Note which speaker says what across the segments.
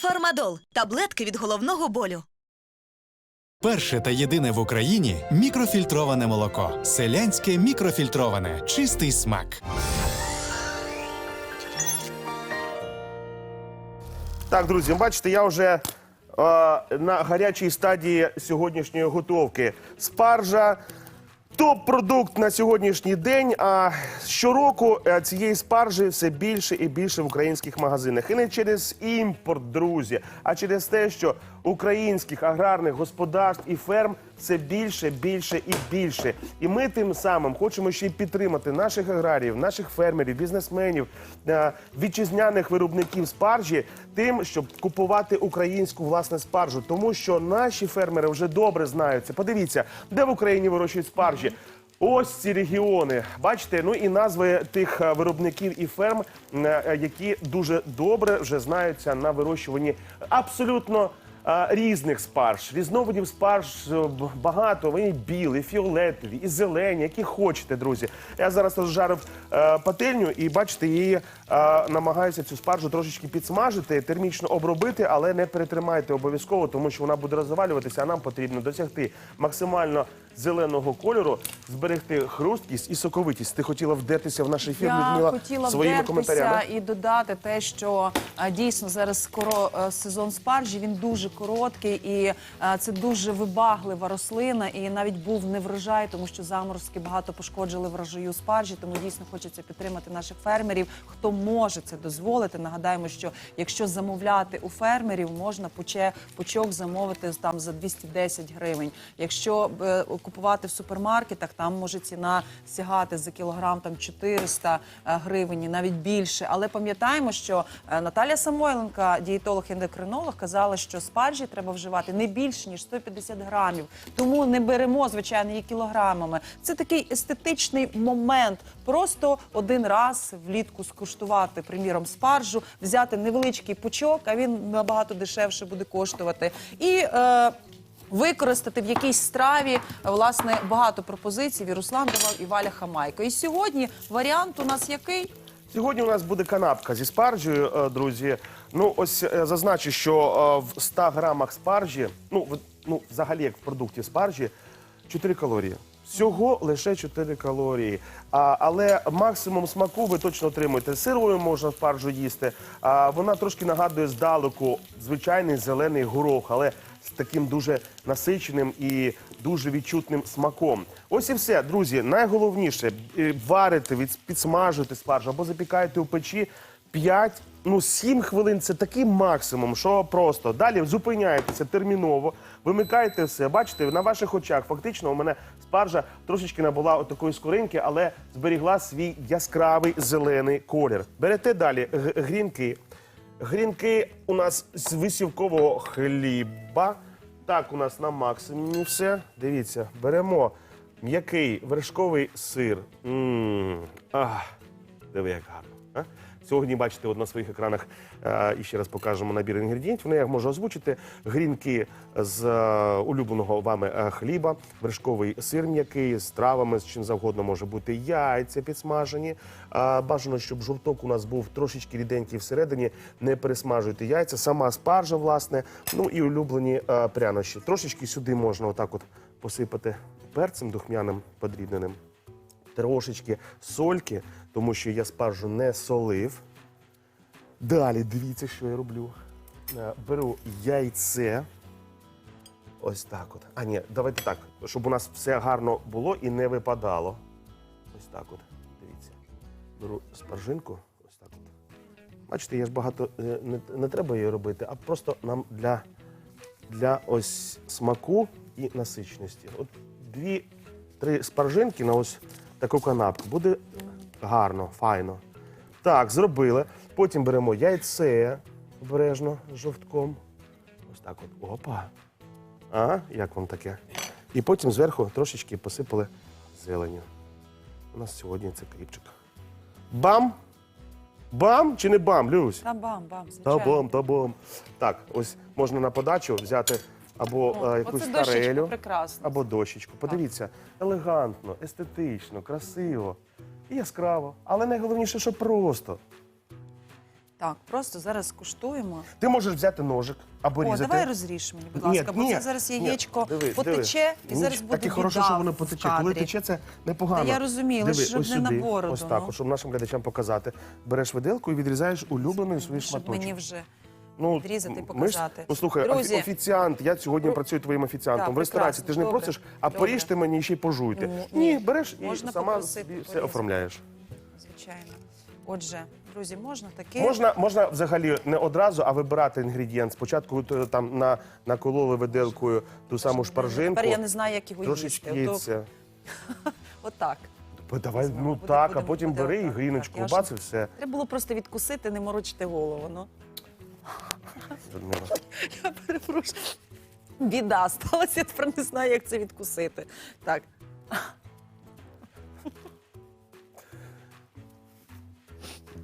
Speaker 1: Фармадол таблетки від головного болю.
Speaker 2: Перше та єдине в Україні мікрофільтроване молоко. Селянське мікрофільтроване. Чистий смак.
Speaker 3: Так, друзі, бачите, я вже е, на гарячій стадії сьогоднішньої готовки. Спаржа. Топ-продукт на сьогоднішній день. А щороку е, цієї спаржі все більше і більше в українських магазинах. І не через імпорт, друзі, а через те, що українських аграрних господарств і ферм все більше, більше і більше. І ми тим самим хочемо ще й підтримати наших аграріїв, наших фермерів, бізнесменів, е, вітчизняних виробників спаржі, тим, щоб купувати українську власне спаржу, тому що наші фермери вже добре знають це. Подивіться, де в Україні вирощують спаржі. Ось ці регіони. Бачите, ну і назви тих е, виробників і ферм, е, які дуже добре вже знаються на вирощуванні абсолютно різних спарж. Різновидів спарж е, багато. Вони білі, фіолетові, і зелені, які хочете, друзі. Я зараз розжарив е, пательню і бачите, її е, намагаюся цю спаржу трошечки підсмажити, термічно обробити, але не перетримайте обов'язково, тому що вона буде розвалюватися. А нам потрібно досягти максимально зеленого кольору, зберегти хрусткість і соковитість. Ти хотіла вдертися в наш ефір,
Speaker 4: Я
Speaker 3: Людмила,
Speaker 4: хотіла
Speaker 3: своїми
Speaker 4: вдертися
Speaker 3: коментарями.
Speaker 4: і додати те, що а, дійсно зараз скоро е, сезон спаржі. Він дуже короткий і е, це дуже вибаглива рослина. І навіть був не врожай, тому що заморозки багато пошкоджили врожаю спаржі. Тому дійсно хочеться підтримати наших фермерів. Хто може це дозволити? Нагадаємо, що якщо замовляти у фермерів, можна пуче пучок замовити там за 210 гривень. Якщо е, купувати в супермаркетах, там може ціна сягати за кілограм там 400 е, гривень, навіть більше. Але пам'ятаємо, що е, Наталя Самойленка, дієтолог-ендокринолог, казала, що спаржі треба вживати не більше ніж 150 грамів. Тому не беремо звичайно її кілограмами. Це такий естетичний момент. Просто один раз влітку скуштувати, приміром, спаржу, взяти невеличкий пучок, а він набагато дешевше буде коштувати. І е, використати в якійсь страві. Власне, багато пропозицій і Руслан давав і Валя Хамайко. І сьогодні варіант у нас який?
Speaker 3: Сьогодні у нас буде канапка зі спаржею, е, друзі. Ну, ось е, зазначу, що е, в 100 грамах спаржі, ну, в- ну, взагалі, як в продукті спаржі, 4 калорії. Всього лише 4 калорії. А, але максимум смаку ви точно отримуєте. Сирою можна спаржу їсти. А, вона трошки нагадує здалеку звичайний зелений горох, але з таким дуже насиченим і дуже відчутним смаком. Ось і все, друзі. Найголовніше е, варите, від- підсмажуєте спаржу або запікаєте у печі 5, ну 7 хвилин це такий максимум, що просто. Далі зупиняєтеся терміново, вимикаєте все. Бачите, на ваших очах фактично у мене спаржа трошечки набула от такої скоринки, але зберігла свій яскравий зелений колір. Берете далі грінки. Грінки у нас з висівкового хліба. Так, у нас на максимумі все. Дивіться, беремо м'який вершковий сир. М, Ах, диви, як гарно. А? Сьогодні бачите от на своїх екранах е, і ще раз покажемо набір інгредієнтів. Ну, я їх можу озвучити. Грінки з е, улюбленого вами е, хліба, вершковий сир м'який з травами, з чим завгодно може бути яйця підсмажені. Бажано, щоб жовток у нас був трошечки ріденький всередині. Не пересмажуйте яйця, сама спаржа, власне. Ну і улюблені прянощі. Трошечки сюди можна отак от посипати перцем духмяним подрібненим трошечки сольки, тому що я спаржу не солив. Далі дивіться, що я роблю. Е, Беру яйце. Ось так от. А ні, давайте так, щоб у нас все гарно було і не випадало. Ось так от. Дивіться. Беру спаржинку. Ось так от. Бачите, я ж багато е, не, не треба її робити, а просто нам для, для ось смаку і насичності. От дві-три спаржинки на ось таку канапку. Буде гарно, файно. Так, зробили. Потім беремо яйце обережно з жовтком. Ось так от. Опа. А, як вам таке? І потім зверху трошечки посипали зеленю. У нас сьогодні це кріпчик. Бам! Бам чи не бам, Люсь?
Speaker 4: Та бам, бам, звичайно.
Speaker 3: Та-бам, та-бам. Так, ось можна на подачу взяти або
Speaker 4: О,
Speaker 3: е, якусь
Speaker 4: оце
Speaker 3: тарелю, або дощечку. Подивіться, елегантно, естетично, красиво і яскраво. Але найголовніше, що просто.
Speaker 4: Так, просто зараз куштуємо.
Speaker 3: Ти можеш взяти ножик або
Speaker 4: О,
Speaker 3: різати.
Speaker 4: давай розріж мені, будь
Speaker 3: Ні,
Speaker 4: ласка, бо
Speaker 3: ні,
Speaker 4: це зараз
Speaker 3: ні.
Speaker 4: яєчко
Speaker 3: Диви,
Speaker 4: потече і зараз буде
Speaker 3: Так і хорошо,
Speaker 4: біда
Speaker 3: що воно
Speaker 4: в
Speaker 3: потече. Коли
Speaker 4: кадрі.
Speaker 3: тече, це непогано.
Speaker 4: Та я розумію, лише щоб
Speaker 3: ось
Speaker 4: не на
Speaker 3: сюди,
Speaker 4: бороду,
Speaker 3: Ось так,
Speaker 4: ну.
Speaker 3: щоб нашим глядачам показати. Береш виделку і відрізаєш улюблений свій
Speaker 4: Щоб
Speaker 3: шматочок.
Speaker 4: мені вже
Speaker 3: Ну,
Speaker 4: відрізати і показати.
Speaker 3: Послухай,
Speaker 4: Друзі.
Speaker 3: офі- офіціант, я сьогодні працюю твоїм офіціантом.
Speaker 4: Так,
Speaker 3: в ресторації ти ж не
Speaker 4: прекрасно,
Speaker 3: просиш,
Speaker 4: добре,
Speaker 3: а
Speaker 4: добре.
Speaker 3: поріжте мені і ще й пожуйте.
Speaker 4: Ні,
Speaker 3: Ні, береш і
Speaker 4: Можна
Speaker 3: сама
Speaker 4: попросити
Speaker 3: собі все
Speaker 4: порізати.
Speaker 3: оформляєш.
Speaker 4: звичайно. Отже, друзі, можна таке.
Speaker 3: Можна, можна взагалі не одразу, а вибирати інгредієнт. Спочатку е, там на, накололи виделкою ту саму шпаржинку,
Speaker 4: Тепер я не знаю, як його
Speaker 3: трошечки
Speaker 4: їсти. Ото-
Speaker 3: яйця.
Speaker 4: Отак.
Speaker 3: Бо Давай, ну
Speaker 4: буде-
Speaker 3: так, а потім
Speaker 4: буде
Speaker 3: бери і
Speaker 4: отак,
Speaker 3: гріночку,
Speaker 4: так. Я
Speaker 3: бац і все.
Speaker 4: Треба було просто відкусити, не морочити голову. Ну.
Speaker 3: Людмила.
Speaker 4: Я перепрошую. Біда сталася, я тепер не знаю, як це відкусити. Так.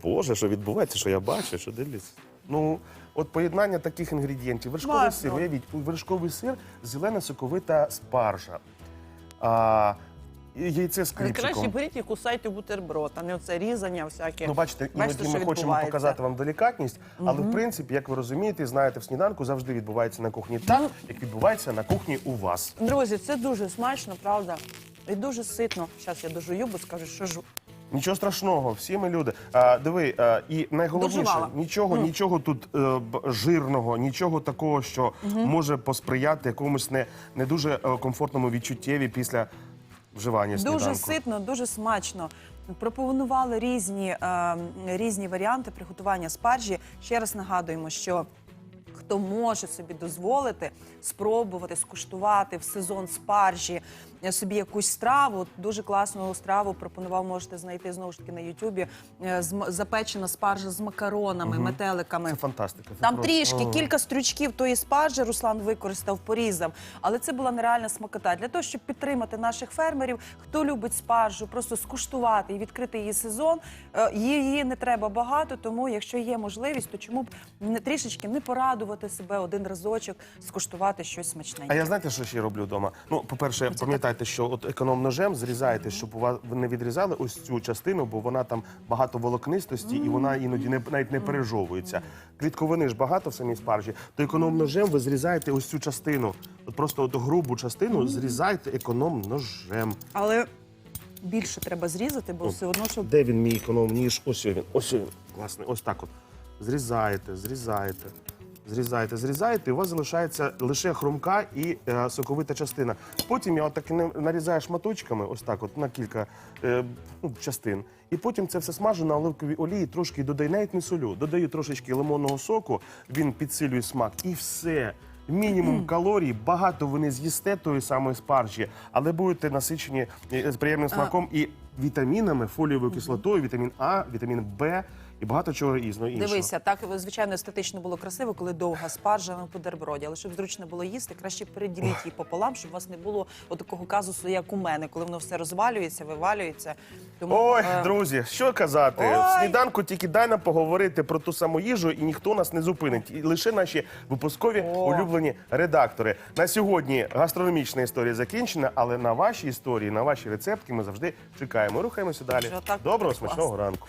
Speaker 3: Боже, що відбувається, що я бачу, що дивлюсь. Ну, от поєднання таких інгредієнтів. Вершковий сир, уявіть, вершковий сир, зелена соковита спаржа. А, яйце з
Speaker 5: Але краще
Speaker 3: кріпчиком.
Speaker 5: беріть і кусайте бутерброд, а не оце різання всяке.
Speaker 3: Ну, бачите, іноді
Speaker 5: що
Speaker 3: ми хочемо
Speaker 5: відбувається.
Speaker 3: показати вам делікатність, але в принципі, як ви розумієте, знаєте, в сніданку завжди відбувається на кухні так, як відбувається на кухні у вас.
Speaker 5: Друзі, це дуже смачно, правда? І дуже ситно. Зараз я дожую, бо скажу, що ж.
Speaker 3: Нічого страшного, всі ми люди. А, диви, а, і найголовніше,
Speaker 5: Доживала.
Speaker 3: нічого, нічого тут е, б- жирного, нічого такого, що може посприяти якомусь не, не дуже е, комфортному відчуттєві після вживання сніданку.
Speaker 4: Дуже ситно, дуже смачно. Пропонували різні, е, різні варіанти приготування спаржі. Ще раз нагадуємо, що хто може собі дозволити спробувати скуштувати в сезон спаржі собі якусь страву. Дуже класну страву пропонував, можете знайти знову ж таки на Ютубі. е, Запечена спаржа з макаронами, метеликами.
Speaker 3: Це фантастика. це
Speaker 4: Там
Speaker 3: просто-
Speaker 4: трішки,
Speaker 3: О.
Speaker 4: кілька стрючків тої спаржі Руслан використав, порізав. Але це була нереальна смакота. Для того, щоб підтримати наших фермерів, хто любить спаржу, просто скуштувати і відкрити її сезон. е, Її не треба багато, тому якщо є можливість, то чому б не трішечки не порадувати себе один разочок, скуштувати щось смачненьке.
Speaker 3: А я знаєте, що ще роблю вдома? Ну, по-перше, пам'ятайте, що от економ-ножем зрізаєте, щоб у вас ви не відрізали ось цю частину, бо вона там багато волокнистості і вона іноді не навіть не пережовується. Клітковини ж багато в самій спаржі. То економ-ножем ви зрізаєте ось цю частину. От просто от грубу частину зрізайте економ-ножем.
Speaker 4: Але більше треба зрізати, бо все одно, щоб
Speaker 3: Де він мій економ-ніж? Ось він, ось він. Власне, ось так от. Зрізаєте, зрізаєте. Зрізаєте, зрізаєте, і у вас залишається лише хрумка і е, соковита частина. Потім я отак нарізаю шматочками, ось так, от на кілька е, ну, частин. І потім це все смажу на оливковій олії, трошки додаю, навіть не солю. Додаю трошечки лимонного соку, він підсилює смак, і все. Мінімум калорій, багато ви не з'їсте тої самої спаржі, але будете насичені е, з приємним смаком і вітамінами, фолієвою кислотою, вітамін А, вітамін Б і багато чого різного іншого.
Speaker 4: Дивися, так звичайно естетично було красиво, коли довга спаржа на бутерброді. Але щоб зручно було їсти, краще переділіть її пополам, щоб у вас не було такого казусу, як у мене, коли воно все розвалюється, вивалюється. Тому
Speaker 3: Ой,
Speaker 4: е,
Speaker 3: друзі, що казати?
Speaker 4: Ой!
Speaker 3: В сніданку тільки дай нам поговорити про ту саму їжу, і ніхто нас не зупинить. І лише наші випускові
Speaker 4: О!
Speaker 3: улюблені редактори. На сьогодні гастрономічна історія закінчена, але на ваші історії, на ваші рецепти ми завжди чекаємо. Рухаємося далі. Доброго, смачного ранку.